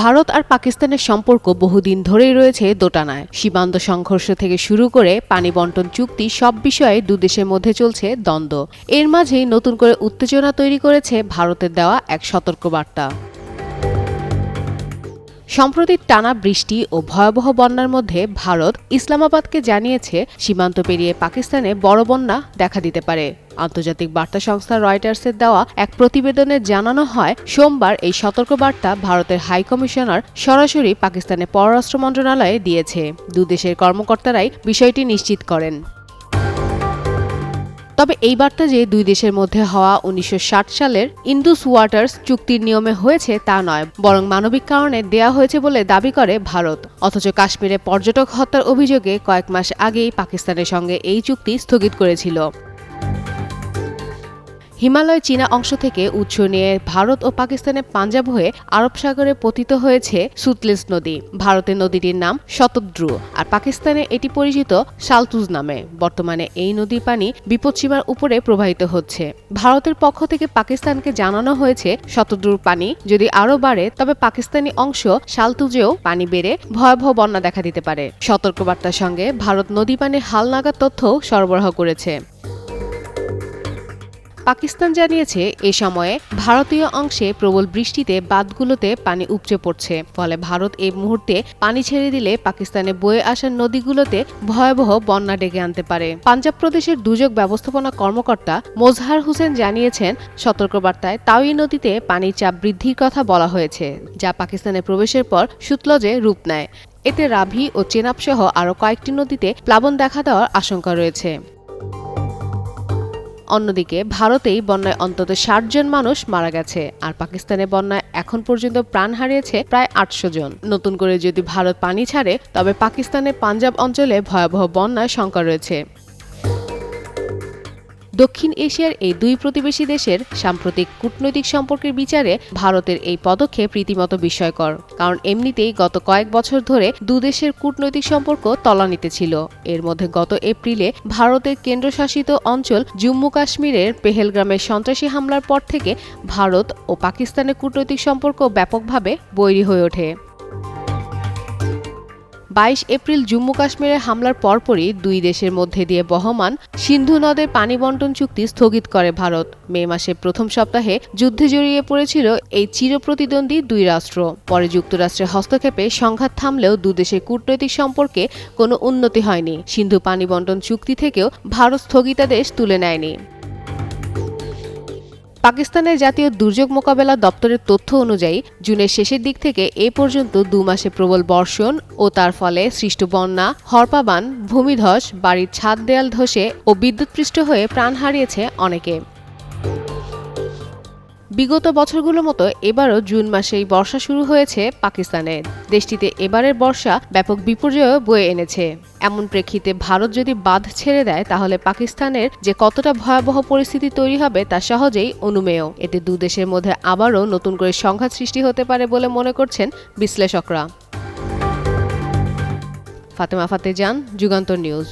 ভারত আর পাকিস্তানের সম্পর্ক বহুদিন ধরেই রয়েছে দোটানায়। সীমান্ত সংঘর্ষ থেকে শুরু করে পানি বন্টন চুক্তি সব বিষয়ে দুদেশের মধ্যে চলছে দ্বন্দ্ব। এর মাঝেই নতুন করে উত্তেজনা তৈরি করেছে ভারতের দেওয়া এক সতর্কবার্তা। সম্প্রতি টানা বৃষ্টি ও ভয়াবহ বন্যার মধ্যে ভারত ইসলামাবাদকে জানিয়েছে, সীমান্ত পেরিয়ে পাকিস্তানে বড় বন্যা দেখা দিতে পারে। আন্তর্জাতিক বার্তা সংস্থা রয়টার্সের দেওয়া এক প্রতিবেদনে জানানো হয়, সোমবার এই সতর্কবার্তা ভারতের হাই কমিশনার সরাসরি পাকিস্তানের পররাষ্ট্র মন্ত্রণালয়ে দিয়েছে। দুদেশের কর্মকর্তারাই বিষয়টি নিশ্চিত করেন। তবে এই বার্তা যে দুই দেশের মধ্যে হওয়া উনিশশো ষাট সালের ইন্দুস ওয়াটার্স চুক্তির নিয়মে হয়েছে তা নয়, বরং মানবিক কারণে দেয়া হয়েছে বলে দাবি করে ভারত। অথচ কাশ্মীরে পর্যটক হত্যার অভিযোগে কয়েক মাস আগেই পাকিস্তানের সঙ্গে এই চুক্তি স্থগিত করেছিল। হিমালয় চীনা অংশ থেকে উৎস নিয়ে ভারত ও পাকিস্তানের পাঞ্জাব হয়ে আরব সাগরে পতিত হয়েছে সুতলেজ নদী। ভারতের নদীটির নাম শতদ্রু আর পাকিস্তানে এটি পরিচিত সালতুজ নামে। বর্তমানে এই নদীর পানি বিপদসীমার উপরে প্রবাহিত হচ্ছে। ভারতের পক্ষ থেকে পাকিস্তানকে জানানো হয়েছে শতদ্রুর পানি যদি আরও বাড়ে, তবে পাকিস্তানি অংশ শালতুজেও পানি বেড়ে ভয়াবহ বন্যা দেখা দিতে পারে। সতর্কবার্তার সঙ্গে ভারত নদী পানির হালনাগাদ তথ্য সরবরাহ করেছে। পাকিস্তান জানিয়েছে, এ সময়ে ভারতীয় অংশে প্রবল বৃষ্টিতে বাঁধগুলোতে পানি উপচে পড়ছে। ফলে ভারত এই মুহূর্তে পানি ছেড়ে দিলে পাকিস্তানে বয়ে আসা নদীগুলোতে ভয়াবহ বন্যা ডেকে আনতে পারে। পাঞ্জাব প্রদেশের দুর্যোগ ব্যবস্থাপনা কর্মকর্তা মোজহার হোসেন জানিয়েছেন, সতর্কবার্তায় তাওই নদীতে পানির চাপ বৃদ্ধির কথা বলা হয়েছে, যা পাকিস্তানে প্রবেশের পর সুতলজে রূপ নেয়। এতে রাভি ও চেনাব সহ আরও কয়েকটি নদীতে প্লাবন দেখা দেওয়ার আশঙ্কা রয়েছে। অন্যদিকে, ভারতেই বন্যায় অন্তত ষাট জন মানুষ মারা গেছে, আর পাকিস্তানে বন্যায় এখন পর্যন্ত প্রাণ হারিয়েছে প্রায় আটশো জন। নতুন করে যদি ভারত পানি ছাড়ে, তবে পাকিস্তানের পাঞ্জাব অঞ্চলে ভয়াবহ বন্যায় শঙ্কা রয়েছে। দক্ষিণ এশিয়ার এই দুই প্রতিবেশী দেশের সাম্প্রতিক কূটনৈতিক সম্পর্কের বিচারে ভারতের এই পদক্ষেপ রীতিমতো বিস্ময়কর, কারণ এমনিতেই গত কয়েক বছর ধরে দুদেশের কূটনৈতিক সম্পর্ক তলানিতে ছিল। এর মধ্যে গত এপ্রিলে ভারতের কেন্দ্রশাসিত অঞ্চল জম্মু কাশ্মীরের পেহেলগ্রামের সন্ত্রাসী হামলার পর থেকে ভারত ও পাকিস্তানের কূটনৈতিক সম্পর্ক ব্যাপকভাবে বৈরী হয়ে ওঠে। বাইশ এপ্রিল জম্মু কাশ্মীরের হামলার পরপরই দুই দেশের মধ্যে দিয়ে বহমান সিন্ধু নদের পানি বন্টন চুক্তি স্থগিত করে ভারত। মে মাসের প্রথম সপ্তাহে যুদ্ধে জড়িয়ে পড়েছিল এই চিরপ্রতিদ্বন্দ্বী দুই রাষ্ট্র। পরে যুক্তরাষ্ট্রের হস্তক্ষেপে সংঘাত থামলেও দুদেশের কূটনৈতিক সম্পর্কে কোনো উন্নতি হয়নি। সিন্ধু পানি বন্টন চুক্তি থেকেও ভারত স্থগিতাদেশ তুলে নেয়নি। পাকিস্তানের জাতীয় দুর্যোগ মোকাবেলা দপ্তরের তথ্য অনুযায়ী, জুনের শেষের দিক থেকে এ পর্যন্ত দু মাসে প্রবল বর্ষণ ও তার ফলে সৃষ্ট বন্যা, হরপাবান, ভূমিধস, বাড়ির ছাদ দেয়াল ধসে ও বিদ্যুৎপৃষ্ট হয়ে প্রাণ হারিয়েছে অনেকে। বিগত বছরগুলোর মতো এবারও জুন মাসেই বর্ষা শুরু হয়েছে পাকিস্তানে দেশটিতে এবারের বর্ষা ব্যাপক বিপর্যয় বয়ে এনেছে। এমন প্রেক্ষিতে ভারত যদি বাঁধ ছেড়ে দেয়, তাহলে পাকিস্তানের যে কতটা ভয়াবহ পরিস্থিতি তৈরি হবে, তা সহজেই অনুমেয়। এতে দুদেশের মধ্যে আবারও নতুন করে সংঘাত সৃষ্টি হতে পারে বলে মনে করছেন বিশ্লেষকরা। ফাতেমা ফাতে যান যুগান্তর নিউজ।